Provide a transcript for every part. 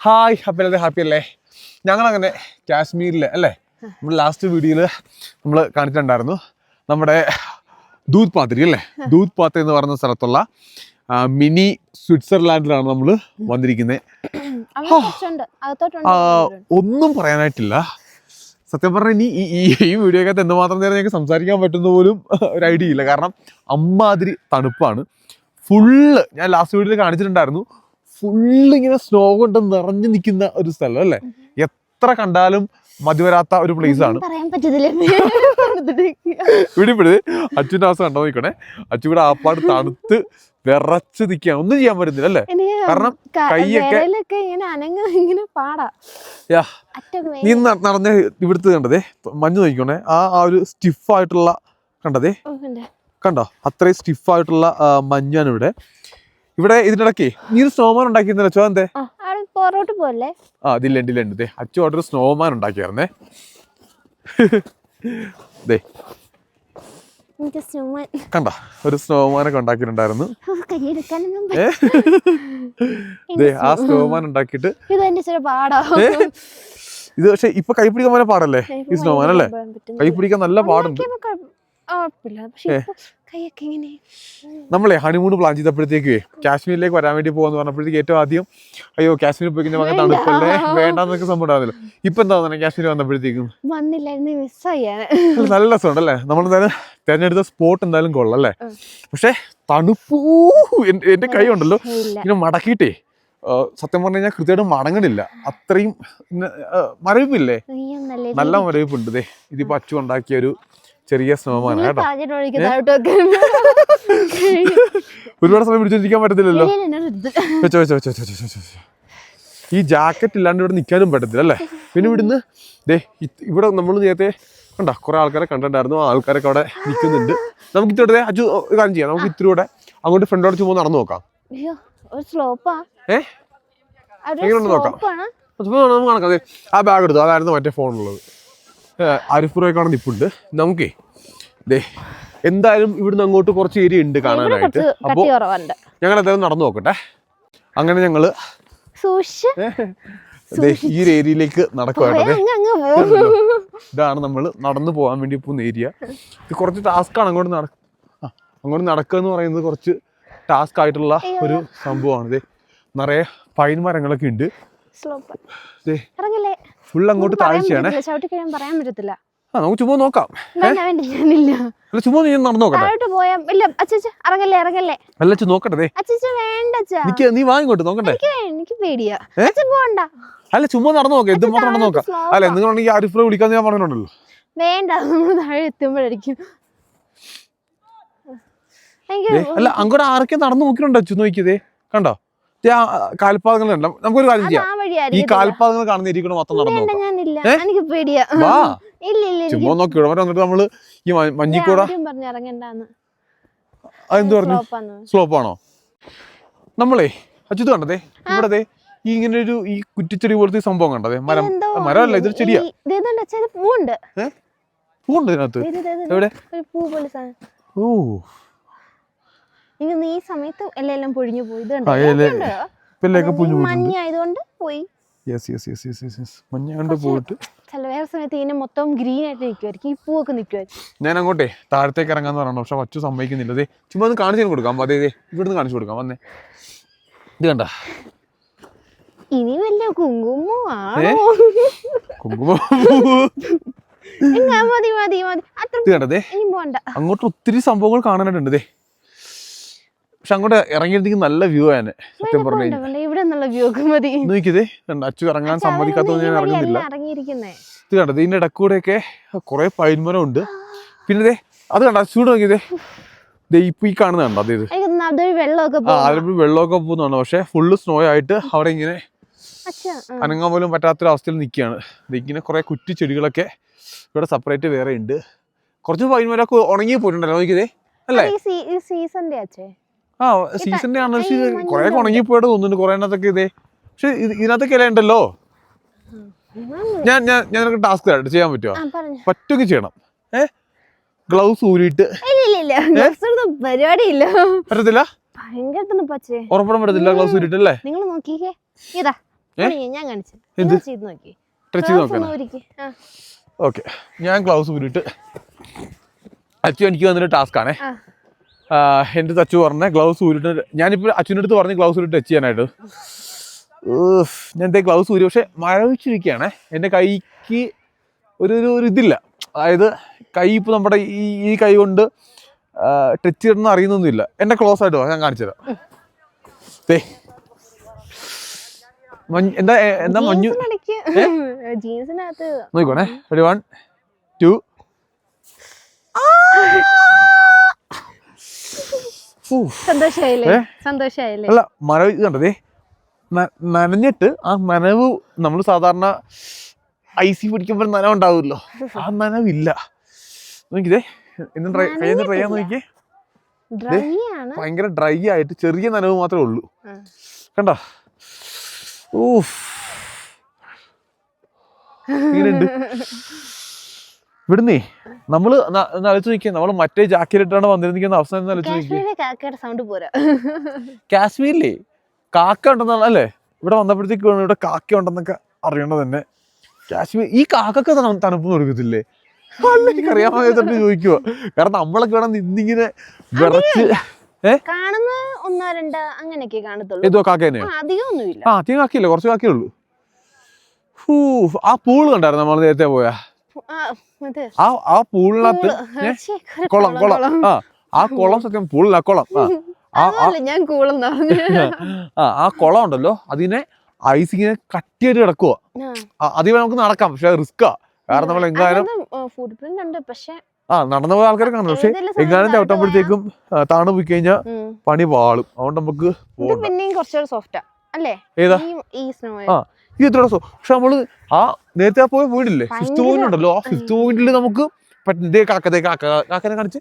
Hi happy അല്ലേ happy അല്ലേ? ഞങ്ങളങ്ങനെ കാശ്മീരിൽ അല്ലേ? നമ്മൾ ലാസ്റ്റ് വീഡിയോയിൽ നമ്മൾ കാണിച്ചിട്ടുണ്ടായിരുന്നു നമ്മുടെ ദൂത് പാത്രി അല്ലേ? ദൂത് പാത്രി എന്ന് പറയുന്ന സ്ഥലത്തുള്ള മിനി സ്വിറ്റ്സർലാൻഡിലാണ് നമ്മൾ വന്നിരിക്കുന്നത് ഒന്നും പറയാനായിട്ടില്ല. സത്യം പറഞ്ഞാൽ ഇനി ഈ ഈ- ഈ വീഡിയോക്കകത്ത് എന്തുമാത്രം നേരം ഞങ്ങൾക്ക് സംസാരിക്കാൻ പറ്റുന്ന പോലും ഒരു ഐഡിയ ഇല്ല. കാരണം അമ്മാതിരി തണുപ്പാണ്. ഫുള്ള് ഞാൻ ലാസ്റ്റ് വീഡിയോയിൽ കാണിച്ചിട്ടുണ്ടായിരുന്നു. ഫുള്ള് ഇങ്ങനെ സ്നോ കൊണ്ട് നിറഞ്ഞു നിൽക്കുന്ന ഒരു സ്ഥലം അല്ലേ? എത്ര കണ്ടാലും മതി വരാത്ത ഒരു പ്ലേസ് ആണ്. ഇവിടെ ഇവിടെ അച്ഛന്റെ അവസ്ഥ കണ്ടോ നിൽക്കണേ അച്ഛൻ ഇവിടെ ആപ്പാട് തണുത്ത് വിറച്ച് നിൽക്കുകയാണ് ഒന്നും ചെയ്യാൻ പറ്റുന്നില്ല അല്ലേ? കാരണം കൈയൊക്കെ- നീ നടന്ന ഇവിടുത്തെ കണ്ടതേ മഞ്ഞ് നോക്കിക്കോണേ. ആ ആ ഒരു സ്റ്റിഫായിട്ടുള്ള കണ്ടതേ. കണ്ടോ? അത്രയും സ്റ്റിഫായിട്ടുള്ള മഞ്ഞാണ് ഇവിടെ ഇവിടെ ഇതിനിടയ്ക്ക് നീ ഒരു സ്നോമാൻ ഉണ്ടാക്കിയിരുന്നല്ലോ ചോ എന്തേ? പൊറോട്ട് പോലെ ആ ഇതില്ല ഇല്ലണ്ട് ദേ അച്ചു അവിടെ ഒരു സ്നോമാൻ ഉണ്ടാക്കിയായിരുന്നേ. ദേ കണ്ട ഒരു സ്നോമാനൊക്കെ ഉണ്ടാക്കിയിട്ടുണ്ടായിരുന്നു. ആ സ്നോമാൻ ഉണ്ടാക്കിയിട്ട് ഇത് പക്ഷെ ഇപ്പൊ കൈപിടിക്കാൻ പോലെ പാടല്ലേ? ഈ സ്നോമാൻ അല്ലേ? കൈ പിടിക്കാൻ നല്ല പാടുണ്ട്. കൈയൊക്കെ ഇങ്ങനെ. നമ്മളെ ഹണിമൂൺ പ്ലാൻ ചെയ്തപ്പോഴത്തേക്ക് കാശ്മീരിലേക്ക് വരാൻ വേണ്ടി പോകാന്ന് പറഞ്ഞപ്പോഴത്തേക്ക് ഏറ്റവും ആദ്യം അയ്യോ കാശ്മീർ പോയി കഴിഞ്ഞാൽ വന്ന തണുപ്പല്ലേ വേണ്ടെന്നൊക്കെ സംഭവം ഉണ്ടാവില്ല ഇപ്പൊ എന്താ പറഞ്ഞാൽ കാശ്മീർ വന്നപ്പോഴത്തേക്കും? വന്നില്ലായിരുന്നു മിസ്സായി നല്ല- രസമുണ്ട് അല്ലേ നമ്മൾ എന്തായാലും തിരഞ്ഞെടുത്ത സ്പോട്ട് എന്തായാലും കൊള്ളാം അല്ലേ? പക്ഷെ തണുപ്പൂ എന്റെ കൈ ഉണ്ടല്ലോ. ഇങ്ങനെ മടക്കിയിട്ടേ സത്യം പറഞ്ഞു കഴിഞ്ഞാൽ കൃത്യമായിട്ട് മടങ്ങണില്ല. അത്രയും മരവിപ്പില്ലേ? നല്ല മരവിപ്പുണ്ട് ഇതിപ്പോ അച്ചു ഉണ്ടാക്കിയ ഒരു ചെറിയ സ്നോമാൻ കേട്ടോ. ഒരുപാട് സമയം പിടിച്ചിരിക്കാൻ പറ്റത്തില്ലല്ലോ. ഇല്ല, ഇല്ല, ഇത്. വെച്ചോ വെച്ചോ വെച്ചോ വെച്ചോ വെച്ചോ വെച്ചോ. ഈ ജാക്കറ്റ് ഇല്ലാണ്ട് ഇവിടെ നിൽക്കാനും പറ്റത്തില്ല അല്ലേ? പിന്നെ ഇവിടുന്ന് ദേ ഇവിടെ നമ്മൾ നേരത്തെ കണ്ട കുറെ ആൾക്കാരെ കണ്ടിട്ടുണ്ടായിരുന്നു. ആ ആൾക്കാരൊക്കെ അവിടെ നിൽക്കുന്നുണ്ട് നമുക്ക് ഇത്തിരി അജു കാര്യം ചെയ്യാം. നമുക്ക് ഇത്തിരി കൂടെ അങ്ങോട്ട് ഫ്രണ്ടോട് ചുമ്മാ നടന്നു നോക്കാം. ഏഹ് എങ്ങനെയുണ്ട് നോക്കാം. നമുക്ക് ദേ, ആ ബാഗ് എടുത്തു? അതായിരുന്നു മറ്റേ ഫോണുള്ളത് അരിഫുറൊക്കെ നിപ്പുണ്ട്. നമുക്കേ ദേ എന്തായാലും ഇവിടുന്ന് അങ്ങോട്ട് കുറച്ച് ഏരിയ ഉണ്ട് കാണാനായിട്ട്. അപ്പൊ അപ്പോൾ ഞങ്ങൾ എന്തായാലും നടന്നു നോക്കട്ടെ. അങ്ങനെ ഞങ്ങൾ ഈ ഒരു ഏരിയയിലേക്ക് നടക്കുവാട്ടോ ഇതാണ് നമ്മൾ നടന്നു പോകാൻ വേണ്ടി പോകുന്ന ഏരിയ. ഇത് കുറച്ച് ടാസ്ക്കാണ് അങ്ങോട്ട് നട അങ്ങോട്ട് നടക്കുക എന്ന് പറയുന്നത് കുറച്ച് ടാസ്ക് ആയിട്ടുള്ള ഒരു സംഭവമാണ് ഇത് നിറയെ പൈൻ മരങ്ങളൊക്കെ ഉണ്ട്. സ്ലോപ്പ് ഇറങ്ങില്ലേ? ഫുൾ അങ്ങോട്ട് താഴ്ചയാണ്. ചവിട്ടി കഴിയാൻ പറയാൻ പറ്റത്തില്ല. ആ നമുക്ക് ചുമ്മാ നോക്കാം. അല്ല ചുമ്മാ നീ നടന്നു നോക്കട്ടെ. പോയാ ഇല്ല അച്ചാ ഇറങ്ങല്ലേ ഇറങ്ങല്ലേ. അല്ല ചു നോക്കട്ടെ ദേ. അച്ഛച്ച വേണ്ട അച്ഛാ. നിക്ക് നീ വാങ്ങിക്കോട്ട് നോക്കട്ടെ. എനിക്ക് എനിക്ക് പേടിയാ. ഏ? അച്ഛൻ പോണ്ട. അല്ല ചുമ്മാ നടന്നു നോക്കാം ഇത് മാത്രം നടന്നു നോക്കാം. അല്ല എന്തെങ്കിലും ആരിഫ്രെ വിളിക്കാന്ന് ഞാൻ പറഞ്ഞിട്ടുണ്ടല്ലോ. വേണ്ട താഴെ എത്തുമ്പോഴായിരിക്കും. എനിക്ക് അല്ല അങ്ങോട്ട് ആരൊക്കെ നടന്നു നോക്കിയിട്ടുണ്ടോ ചു നോക്കിയതേ കണ്ടോ? കാൽപാദങ്ങൾ നമുക്കൊരു കാര്യം ചെയ്യാം. ഈ കാൽപാദങ്ങൾ കാണുന്ന ഇരിക്കണം മൊത്തം നടന്നു വാ. ചുമ്മാ നോക്കി. ഇവിടെ വന്നിട്ട് നമ്മൾ ഈ മഞ്ഞിക്കൂട അതെന്ത് പറഞ്ഞു സ്ലോപ്പാണോ സ്ലോപ്പ് ആണോ നമ്മളേ അച്യുത് കണ്ടതേ? ഇവിടെ ഈ ഇങ്ങനെ ഒരു ഈ കുറ്റിച്ചെടി പോലത്തെ സംഭവം കണ്ടതേ? മരം. മരമല്ല ഇതൊരു ചെടിയാ. പൂണ്ട് പൂവുണ്ട്. പൂണ്ട് ഇതിനകത്ത്. ഇത് ഇത് ഇത് എവിടെ? ഓ. എനിക്ക് ഈ സമയത്ത് എല്ലാം പൊഴിഞ്ഞു പോയി. മഞ്ഞ ആയതുകൊണ്ട് പോയി. മഞ്ഞ പോയിട്ട്. ചില വേറെ സമയത്ത് ഇതിനെ മൊത്തം ഗ്രീൻ ആയിട്ട് നിൽക്കുമായിരിക്കും ഈ പൂവൊക്കെ നിൽക്കുമായിരിക്കും ഞാൻ അങ്ങോട്ടേ താഴത്തേക്ക് ഇറങ്ങാന്ന് പറഞ്ഞു പക്ഷെ വച്ചു സമ്മതിക്കുന്നില്ല. ചുമ്മാ ഒന്ന് കാണിച്ചു കൊടുക്കാം. അതെ അതെ ഇവിടുന്ന് കാണിച്ചു കൊടുക്കാം. വന്നേ. ഇത് കണ്ട? ഇനി വല്ല കുങ്കുമോ കുങ്കുമോ? മതി മതി അത്ര ഇനി അങ്ങോട്ട് ഒത്തിരി സംഭവങ്ങൾ കാണാനായിട്ടുണ്ട്. പക്ഷെ അങ്ങോട്ട് ഇറങ്ങിയിരുന്നെങ്കിൽ നല്ല വ്യൂ ആണ് സത്യം പറഞ്ഞു ഇവിടെ നിന്നുള്ള വ്യൂ ഒക്കെ മതി. നോക്കിയതേ കണ്ട? അച്ചു ഇറങ്ങാൻ സമ്മതിക്കാത്തത് ഞാൻ ഇറങ്ങുന്നില്ല. ഇത് കണ്ടത് ഇതിന്റെ ഇടക്കൂടെയൊക്കെ കുറെ പൈൻമരം ഉണ്ട് പിന്നെ അത് കണ്ട? അച്ചൂടെ നോക്കിയതേ. ഇപ്പൊ ഈ കാണുന്ന കണ്ടോ? അതേ ഇത്. എനിക്ക് തോന്നുന്നു അതൊരു വെള്ളമൊക്കെ പോകുന്നതാണ് പക്ഷെ ഫുള്ള് സ്നോ ആയിട്ട് അവിടെ ഇങ്ങനെ അനങ്ങാൻ പോലും പറ്റാത്തൊരവസ്ഥയിൽ നിൽക്കുകയാണ്. ഇങ്ങനെ കുറെ കുറ്റി ചെടികളൊക്കെ ഇവിടെ സെപ്പറേറ്റ് വേറെ ഉണ്ട്. കുറച്ച് പൈൻമരമൊക്കെ ഉണങ്ങി പോയിട്ടുണ്ടല്ലോ നോക്കിയതേ. അല്ലേ? സീസണിന്റെ അച്ഛേ. ആ സീസണിന്റെ മഞ്ഞ് കുറെ ഉണങ്ങി പോയിട്ട് തോന്നുന്നുണ്ട് കുറെ എണ്ണത്തൊക്കെ ഇതേ. പക്ഷെ ഇതിനകത്തൊക്കെ ഇല ഉണ്ടല്ലോ. ഞാൻ ഞാൻ ഞാൻ നിനക്ക് ടാസ്ക് തരാം. ചെയ്യാൻ പറ്റുമോ പറ്റൊക്കെ ചെയ്യണം. ഏ? ഗ്ലൗസ് ഊരിയിട്ട്. പരിപാടിയില്ല. പറ്റത്തില്ല? ഉറപ്പിടാൻ പറ്റത്തില്ല ഗ്ലൗസ് ഊരിട്ട് അല്ലേ നിങ്ങൾ നോക്കിക്കേ. ഇതാ ഞാൻ കാണിച്ചു. ഓക്കെ. ഞാൻ ഗ്ലൗസ് ഊരിട്ട് അച്ഛൻ എനിക്ക് വന്നിട്ട് ടാസ്ക് ആണേ. എന്റെ അച്ചു പറഞ്ഞ ഗ്ലൗസ് ഊരിട്ട് ഞാനിപ്പോൾ അച്ഛന്റെ അടുത്ത് പറഞ്ഞ് ഗ്ലൗസ് ഊരിട്ട് ടച്ച് ചെയ്യാനായിട്ട്. ഞാൻ എന്തേ ഗ്ലൗസ് ഊരി പക്ഷെ മരവിച്ചിരിക്കുകയാണേ എന്റെ കൈക്ക് ഒരു ഒരു ഇതില്ല. അതായത് കൈ ഇപ്പോൾ നമ്മുടെ ഈ ഈ കൈ കൊണ്ട് ടച്ച് ചെയ്യണമെന്ന് അറിയുന്നൊന്നുമില്ല. എന്റെ ക്ലോസ് ആയിട്ട് ഞാൻ കാണിച്ചുതരാം എന്താ എന്താ മഞ്ഞു? നോക്കിക്കോണേ. ഒരു വൺ ടു സന്തോഷായില്ലേ? സന്തോഷായില്ലേ? അല്ല മരവ് ഇത് കണ്ടതേ നനഞ്ഞിട്ട് ആ നനവ് നമ്മൾ സാധാരണ ഐസി പിടിക്കുമ്പോൾ നനവ് ഉണ്ടാവുമല്ലോ. ആ നനവില്ല. നോക്കിതേ ഇന്ന് ട്രൈ കഴിഞ്ഞ ട്രൈ ചെയ്യാൻ നോക്കിയേ. ഡ്രൈ ഭയങ്കര ഡ്രൈ ആയിട്ട് ചെറിയ നനവ് മാത്രമേ ഉള്ളൂ. കണ്ടോ കണ്ട? ഊഫ് ഇങ്ങനെയുണ്ട്. ഇവിടുന്നേ നമ്മൾ നിലച്ചു ആലോചിച്ച് നോക്കിയാൽ നമ്മൾ മറ്റേ ജാക്കറ്റ് ഇട്ടാണ് വന്നിരുന്നിരിക്കുന്ന അവസാനം ആലോചിച്ച് കാക്കയുടെ സൗണ്ട് പോരാ. കാശ്മീരിലേ? കാക്ക ഉണ്ടെന്നാണ് അല്ലേ? ഇവിടെ വന്നപ്പോഴത്തേക്ക് ഇവിടെ കാക്ക ഉണ്ടെന്നൊക്കെ അറിയണത് തന്നെ. കാശ്മീർ ഈ കാക്കൊക്കെ തണു- തണുപ്പ് കൊടുക്കത്തില്ലേ അറിയാമെന്ന് എനിക്കറിയാൻ ചോദിക്കുക കാരണം നമ്മളൊക്കെ ഇവിടെ നിന്നിങ്ങനെ വിറച്ച് കാണുന്ന ഒന്നോ രണ്ടോ അങ്ങനെയൊക്കെ കാണത്തുള്ളൂ. ഏതോ അധികം കാക്കയില്ല കുറച്ച് കാക്കേ ഉള്ളൂ. ഹൂ, ആ പൂൾ കണ്ടായിരുന്നു നമ്മൾ നേരത്തെ പോയാ? ആ, ആ ആ പൂളിനകത്ത്? കുളം കുളം ആ ആ കുളം സത്യം പൂളില്ല കുളം ആ. ആ ആ. ഞാൻ ആ ആ കുളം ഉണ്ടല്ലോ അതിനെ ഐസ് ഇങ്ങനെ കട്ടിയായിട്ട് കിടക്കുക അതിൽ നമുക്ക് നടക്കാം പക്ഷെ റിസ്ക്കാ. കാരണം നമ്മൾ എങ്ങാനും ആ നടന്ന പോയ ആൾക്കാരെ കാണും പക്ഷെ എങ്ങാനും ചവിട്ടുമ്പോഴത്തേക്കും താണു പോയി കഴിഞ്ഞാൽ. പണി വാളും അതുകൊണ്ട് നമുക്ക് പിന്നെയും കുറച്ചുകൂടെ സോഫ്റ്റാ അല്ലേ? ഏതാ? ഈ ഈ സ്നോ ആ. ഈ എത്ര ദിവസം. പക്ഷെ നമ്മൾ ആ നേരത്തെ ആ പോയ വീടില്ലേ? ഫിഫ്ത് പോയിന്റ് ഉണ്ടല്ലോ ആ ഫിഫ്ത് പോയിന്റിൽ നമുക്ക് പറ്റേ കാക്ക ദേ കാക്ക. കാക്കനെ കാണിച്ച്.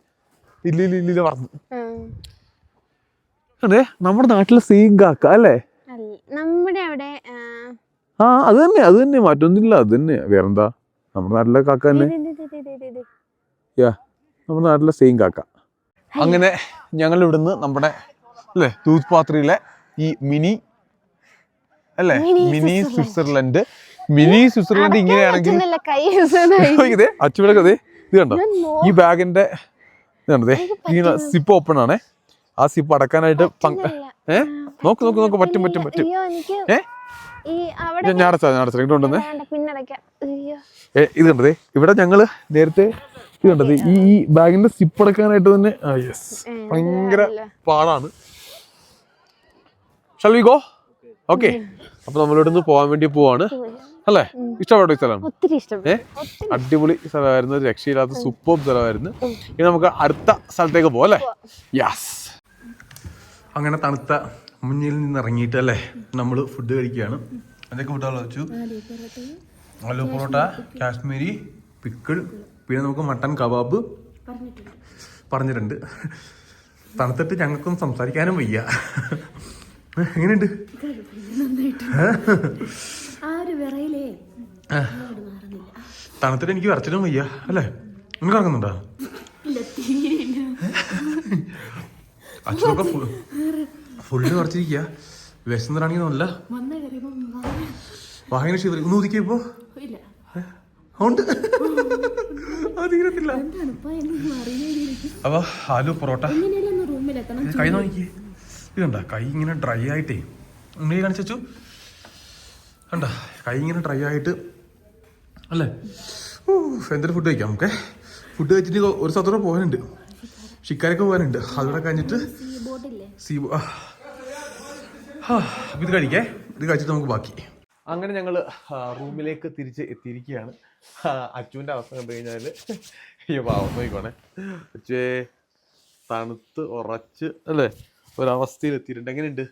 ഇല്ല ഇല്ല പറഞ്ഞു അതെ നമ്മുടെ നാട്ടിലെ സെയിം കാക്ക അല്ലേ? നമ്മുടെ അവിടെ ആ, അത് തന്നെ അത് തന്നെ. മാറ്റൊന്നുമില്ല അത് തന്നെ. വേറെന്താ? നമ്മുടെ നാട്ടിലെ കാക്ക തന്നെ. ഇത്. നമ്മുടെ നാട്ടിലെ സെയിം കാക്ക. അങ്ങനെ ഞങ്ങൾ ഇവിടുന്ന് നമ്മുടെ അല്ലേ തൂത്ത് പാത്രയിലെ ഈ മിനി അല്ലേ മിനി സ്വിറ്റ്സർലൻഡ്. മിനി സ്വിറ്റ്സർലൻഡ് ഇങ്ങനെയാണെങ്കിൽ. ഇതേ അച്ചുവിടൊക്കെ ഇത് കണ്ടോ ഈ ബാഗിന്റെ ഇതാണതേ ഇങ്ങനെ സിപ്പ് ഓപ്പൺ ആണേ ആ സിപ്പ് അടക്കാനായിട്ട് ഏ? നോക്ക് നോക്ക് നോക്ക് പറ്റും പറ്റും. പറ്റും ഏ? ഞാൻ അടച്ചാ ഞാൻ അടച്ചാ ഇങ്ങോട്ട് കൊണ്ടുവന്നേ. ഏ, ഇത് കണ്ടതേ ഇവിടെ ഞങ്ങൾ നേരത്തെ ഇത് കണ്ടത് ഈ ഈ ബാഗിന്റെ സിപ്പ് അടക്കാനായിട്ട് തന്നെ യെസ് ഭയങ്കര. പാടാണ് ഷൽ വി ഗോ ഓക്കെ. അപ്പൊ നമ്മളിവിടുന്ന് പോകാൻ വേണ്ടി പോവാണ്. അല്ലേ? ഇഷ്ടപ്പെട്ട ഈ സ്ഥലം? ഏ? അടിപൊളി സ്ഥലമായിരുന്നു. ഒരു രക്ഷയില്ലാത്ത സൂപ്പർ സ്ഥലമായിരുന്നു. ഇനി നമുക്ക് അടുത്ത സ്ഥലത്തേക്ക് പോവാം അല്ലേ? യാസ് അങ്ങനെ തണുത്ത മുന്നിൽ നിന്ന് ഇറങ്ങിയിട്ട് അല്ലേ നമ്മൾ ഫുഡ് കഴിക്കുകയാണ്. എന്തൊക്കെ ഫുഡാണ് വെച്ചു? ആലു പൊറോട്ട കാശ്മീരി പിക്കിൾ പിന്നെ നമുക്ക് മട്ടൻ കബാബ്. പറഞ്ഞിട്ടുണ്ട്. തണുത്തിട്ട് ഞങ്ങൾക്കൊന്നും സംസാരിക്കാനും വയ്യ. എങ്ങനെയുണ്ട്? തണുത്തിട്ട് എനിക്ക് വരച്ചിട്ടും വയ്യ അല്ലേ? നിങ്ങൾക്ക് ഇറങ്ങുന്നുണ്ടോ അച്ഛനൊക്കെ ഫുള്ള് കുറച്ചിരിക്കുക വിശന്നിട്ടാണെങ്കിൽ നല്ല വാഹന ശിവരി ഒന്ന് ഒതുക്കി ഇപ്പോ? ഉണ്ട്. അത് തീരത്തില്ല. അപ്പൊ ആലു പൊറോട്ട. കൈ നോക്കി ഇത് കണ്ട കൈ ഇങ്ങനെ ഡ്രൈ ആയിട്ടേ. ഉണ്ണി കാണിച്ചു കണ്ട? കൈ ഇങ്ങനെ ഡ്രൈ ആയിട്ട്. അല്ലേ? ഓ എന്തൊരു ഫുഡ് കഴിക്കാം നമുക്ക്. ഫുഡ് കഴിച്ചിട്ട് ഒരു സ്ഥലത്തോടെ പോകാനുണ്ട്. ഷിക്കാരൊക്കെ പോകാനുണ്ട്. അതുകൂടെ കഴിഞ്ഞിട്ട് സീ. ഇത് കഴിക്കേ. ഇത് കഴിച്ചിട്ട് നമുക്ക് ബാക്കി. അങ്ങനെ ഞങ്ങൾ റൂമിലേക്ക് തിരിച്ച് എത്തിയിരിക്കുകയാണ്. അച്ചുവിന്റെ അവസ്ഥ കണ്ടു കഴിഞ്ഞാൽ അയ്യോ പാവം നോക്കിക്കോണേ അച്ചുവേ തണുത്ത് ഉറച്ച് അല്ലേ? ഒരവസ്ഥയിൽ എത്തിയിട്ടുണ്ട് എങ്ങനെയുണ്ട്?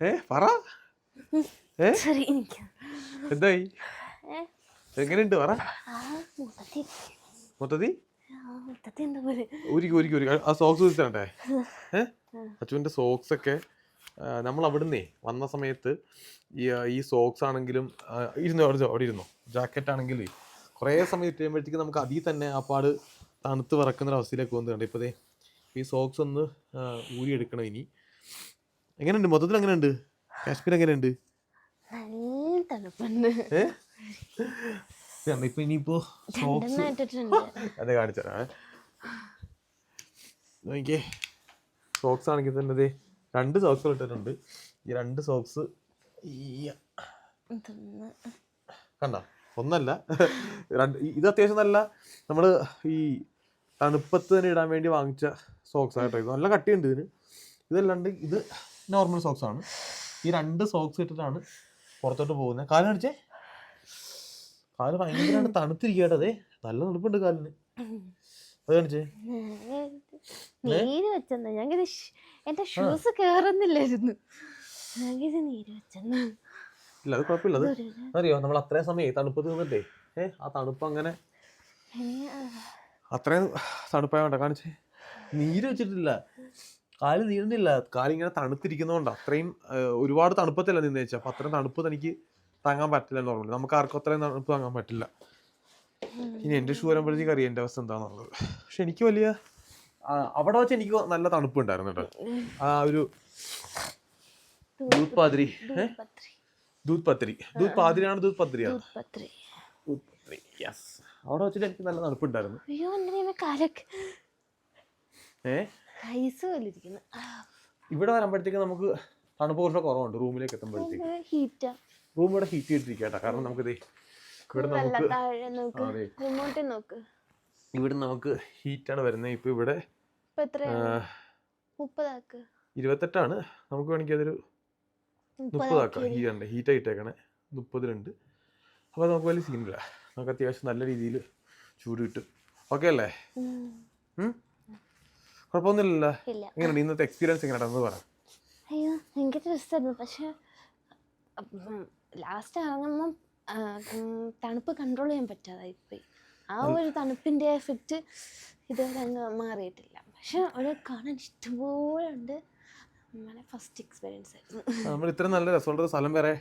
ഏ പറ. ഏ. എന്തായി? എങ്ങനെയുണ്ട്? പറ. മൊത്തത്തി. ഒരുക്കി ഒരുക്കി ഒരുക്കി ആ സോക്സ് വെച്ചിട്ടേ ഏ? അച്ചുവിന്റെ സോക്സ് ഒക്കെ നമ്മൾ അവിടുന്നേ വന്ന സമയത്ത് ഈ സോക്സ് ആണെങ്കിലും ഇരുന്നു അവിടെ അവിടെ ഇരുന്നോ? ജാക്കറ്റ് ആണെങ്കിലും കുറേ സമയം ഇട്ട് കഴിയുമ്പോഴത്തേക്ക് നമുക്ക് അതിൽ തന്നെ ആ പാട് തണുത്ത് വിറക്കുന്ന ഒരു അവസ്ഥയിലേക്ക് ഇപ്പതേ? ദേ ഈ സോക്സ് ഒന്ന് ഊരിയെടുക്കണം ഊരി എടുക്കണം ഇനി. എങ്ങനെയുണ്ട്? മൊത്തത്തിൽ എങ്ങനെയുണ്ട്? കാശ്മീർ എങ്ങനെയുണ്ട്? തണുപ്പുണ്ട്. ഇപ്പൊ ഇനിയിപ്പോ സോക്സ് അത് കാണിച്ചതരാം നോക്കിയേ. സോക്സ് ആണെങ്കിൽ തന്നെ രണ്ട് സോക്സ് ഇട്ടിട്ടുണ്ട്. ഈ രണ്ട് സോക്സ് കണ്ട? ഒന്നല്ല. രണ്ട് ഇത് അത്യാവശ്യം നല്ല നമ്മൾ ഈ തണുപ്പത്ത് തന്നെ ഇടാൻ വേണ്ടി വാങ്ങിച്ച സോക്സ് ആയിട്ടോ ഇത്. നല്ല കട്ടിയുണ്ട് ഇതിന്. ഇതല്ലാണ്ട് ഇത് നോർമൽ സോക്സ് ആണ്. ഈ രണ്ട് സോക്സ് ഇട്ടിട്ടാണ് പുറത്തോട്ട് പോകുന്നത്. കാൽ അടിച്ചേ കാൽ ഭയങ്കരമായിട്ട് തണുത്തിരിക്കട്ടെ അതെ നല്ല തണുപ്പുണ്ട് കാലിന്. അത് കാണിച്ചേ? നീര് വെച്ചെന്ന്. ഞാൻ എന്റെ ഷൂസ് കേറുന്നില്ലായിരുന്നു. നീര് വെച്ചെന്ന്. ഇല്ല അത് കുഴപ്പമില്ല. അത് അറിയോ നമ്മൾ അത്രയും സമയം തണുപ്പ് തീർന്നിട്ടേ ഏ ആ തണുപ്പ് അങ്ങനെ അത്രയും തണുപ്പായോണ്ട കാണിച്ചേ. നീര് വെച്ചിട്ടില്ല. കാൽ നീരുന്നില്ല. കാലിങ്ങനെ തണുത്തിരിക്കുന്നതുകൊണ്ട് അത്രയും ഒരുപാട് തണുപ്പത്തില്ല നിന്ന് വെച്ചാൽ അപ്പൊ അത്രയും തണുപ്പ് തനിക്ക് താങ്ങാൻ പറ്റില്ല എന്ന് നോർമലി നമുക്ക് ആർക്കും അത്രയും തണുപ്പ് താങ്ങാൻ പറ്റില്ല. ഇനി എന്റെ ഷൂ വരുമ്പോഴത്തേക്ക് അറിയാം എന്റെ അവസ്ഥ എന്താണെന്നുള്ളത്. പക്ഷെ എനിക്ക് വലിയ അവിടെ വെച്ച് എനിക്ക് നല്ല തണുപ്പുണ്ടായിരുന്നു കേട്ടോ. ആ ഒരു ദൂത് പാതിരി ദൂത്പാതിരിയാണ് പത്രി ദൂത് പത്തിരി ദൂത് പാതിരിയാണ് ദൂത് പത്രി യെസ് അവിടെ വെച്ചിട്ട് എനിക്ക് നല്ല തണുപ്പുണ്ടായിരുന്നു. അയ്യോ എന്റെ കാലൊക്കെ. ഏ? ഐസ് പോലിരിക്കുന്നു ഇവിടെ വരുമ്പോഴത്തേക്ക് നമുക്ക് തണുപ്പ് കുറച്ച് കുറവുണ്ട്. റൂമിലേക്ക് എത്തുമ്പോഴത്തേക്ക്. ഹീറ്റാ. റൂം ഇവിടെ ഹീറ്റ് ചെയ്തിരിക്കട്ടെ കാരണം നമുക്ക് ഇവിടെ നമുക്ക് ഇവിടെ നമുക്ക് ഹീറ്റാണ് വരുന്നത്. ഇപ്പൊ ഇവിടെ ഇരുപത്തെട്ടാണ്. നമുക്ക് വേണമെങ്കിൽ അതൊരു മുപ്പതാക്കാം ഹീറ്റ് ഹീറ്റ് ആയിട്ടേക്കണേ മുപ്പതിലുണ്ട് അപ്പോൾ നമുക്ക് വലിയ സീനില്ല നമുക്ക് അത്യാവശ്യം നല്ല രീതിയിൽ ചൂട് കിട്ടും ഓക്കെ അല്ലേ? കുഴപ്പമൊന്നുമില്ലല്ലോ. ഇല്ല. എങ്ങനെയുണ്ട്? ഇന്നത്തെ എക്സ്പീരിയൻസ് എങ്ങനെയാണെന്ന് പറ. അയ്യോ ഭയങ്കര രസമായിരുന്നു. പക്ഷെ ലാസ്റ്റ് ഇറങ്ങുമ്പം തണുപ്പ് കൺട്രോൾ ചെയ്യാൻ പറ്റാതായിപ്പോയി ആ ഒരു തണുപ്പിന്റെ എഫക്റ്റ് ഇതുവരെ അങ്ങ് മാറിയിട്ടില്ല. പക്ഷെ അവിടെ കാണാൻ ഇഷ്ടംപോലെ ഉണ്ട്. നമ്മളെ ഫസ്റ്റ് എക്സ്പീരിയൻസ് ആയിരുന്നു. നമ്മൾ ഇത്ര നല്ല രസമുള്ള സ്ഥലം വരെ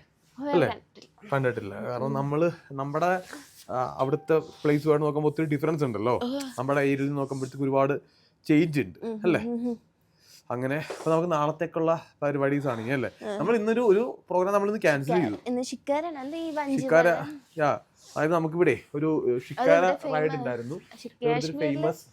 കണ്ടിട്ടില്ല. കാരണം നമ്മൾ നമ്മുടെ അവിടുത്തെ പ്ലേസ് വേണം നോക്കുമ്പോൾ ഒത്തിരി ഡിഫറൻസ് ഉണ്ടല്ലോ. നമ്മുടെ ഏരിയയിൽ നോക്കുമ്പോഴത്തേക്ക് ഒരുപാട് ചേഞ്ച് ഉണ്ട് അല്ലേ. അങ്ങനെ അപ്പൊ നമുക്ക് നാളത്തേക്കുള്ള പരിപാടീസ് ആണ് അല്ലേ? നമ്മൾ ഇന്നൊരു ഒരു പ്രോഗ്രാം നമ്മൾ ഇന്ന് ക്യാൻസൽ ചെയ്തു ഷിക്കാര യാ അതായത് നമുക്കിവിടെ ഒരു ഷിക്കാര റൈഡ്? ഉണ്ടായിരുന്നു. ഫേമസ്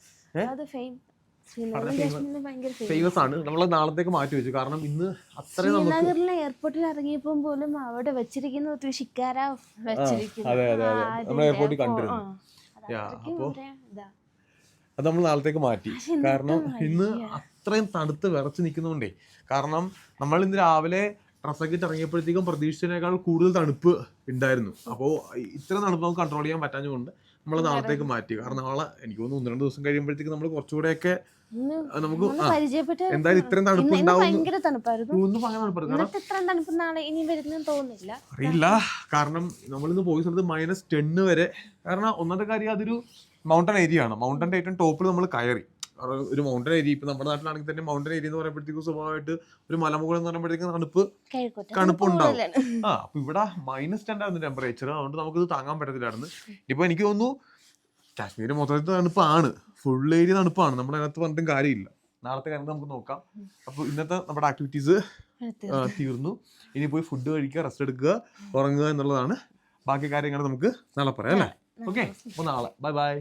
ഫേമസ് ആണ്. നമ്മൾ നാളത്തേക്ക് മാറ്റി വെച്ചു. കാരണം ഇന്ന് ശ്രീനഗറിലെ എയർപോർട്ടിൽ ഇറങ്ങിയപ്പോൾ പോലും അവിടെ വെച്ചിരിക്കുന്ന ഒത്തിരി ഷിക്കാര വെച്ചിരിക്കുന്നു അതെ, അതെ, അതെ. ആ, നമ്മൾ അതിന്റെ airport ൽ ഫോ- കണ്ടിരുന്നു. അപ്പോ അത് നമ്മൾ നാളത്തേക്ക് മാറ്റി. കാരണം ഇന്ന് അത്രയും തണുത്ത് വിറച്ച് നിൽക്കുന്നുണ്ടേ കാരണം നമ്മൾ ഇന്ന് രാവിലെ ഡ്രസ്സൊക്കെ ഇട്ട് ഇറങ്ങിയപ്പോഴത്തേക്കും പ്രതീക്ഷിച്ചതിനേക്കാൾ കൂടുതൽ തണുപ്പ് ഉണ്ടായിരുന്നു. അപ്പോൾ ഇത്ര തണുപ്പ് നമുക്ക് കൺട്രോൾ ചെയ്യാൻ പറ്റാഞ്ഞുകൊണ്ട് നമ്മൾ നാളത്തേക്ക് മാറ്റി. കാരണം നാളെ എനിക്ക് തോന്നുന്നു ഒന്ന് രണ്ട് ദിവസം കഴിയുമ്പോഴത്തേക്ക് നമ്മൾ കുറച്ചുകൂടെയൊക്കെ നമുക്ക് എന്തായാലും ഇത്രയും തണുപ്പ് ഉണ്ടാവും അറിയില്ല. കാരണം നമ്മളിന്ന് പോയ സ്ഥലത്ത് മൈനസ് ടെന്ന് വരെ. കാരണം ഒന്നാമത്തെ കാര്യം അതൊരു മൗണ്ടൻ ഏരിയ ആണ്. മൗണ്ടന്റെ ഏറ്റവും ടോപ്പിൽ നമ്മൾ കയറി. കാരണം ഒരു മൗണ്ടൻ ഏരിയ ഇപ്പൊ നമ്മുടെ നാട്ടിലാണെങ്കിൽ തന്നെ മൗണ്ടൻ ഏരിയ എന്ന് പറയുമ്പോഴത്തേക്കും സ്വഭാവമായിട്ട് ഒരു മലമുകൾ എന്ന് പറയുമ്പോഴത്തേക്കും തണുപ്പ് തണുപ്പ് തണുപ്പുണ്ടാവും. കൂടുതലാണ്. ആ അപ്പൊ ഇവിടെ മൈനസ് ടെൻ ആയിരുന്നു ടെമ്പറേച്ചർ അതുകൊണ്ട് നമുക്കിത് താങ്ങാൻ പറ്റത്തില്ലായിരുന്നു. ഇപ്പൊ എനിക്ക് തോന്നുന്നു കാശ്മീർ മൊത്തത്തിൽ തണുപ്പാണ്. ഫുൾ ഏരിയ തണുപ്പാണ്. നമ്മുടെ അതിനകത്ത് പറഞ്ഞിട്ടും കാര്യമില്ല. നാളത്തെ കാര്യം നമുക്ക് നോക്കാം. അപ്പോൾ ഇന്നത്തെ നമ്മുടെ ആക്ടിവിറ്റീസ് തീർന്നു. ഇനി പോയി ഫുഡ് കഴിക്കുക റെസ്റ്റ് എടുക്കുക ഉറങ്ങുക എന്നുള്ളതാണ്. ബാക്കി കാര്യങ്ങൾ നമുക്ക് നാളെ പറയാം അല്ലേ? ഓക്കെ അപ്പോൾ നാളെ. Bye bye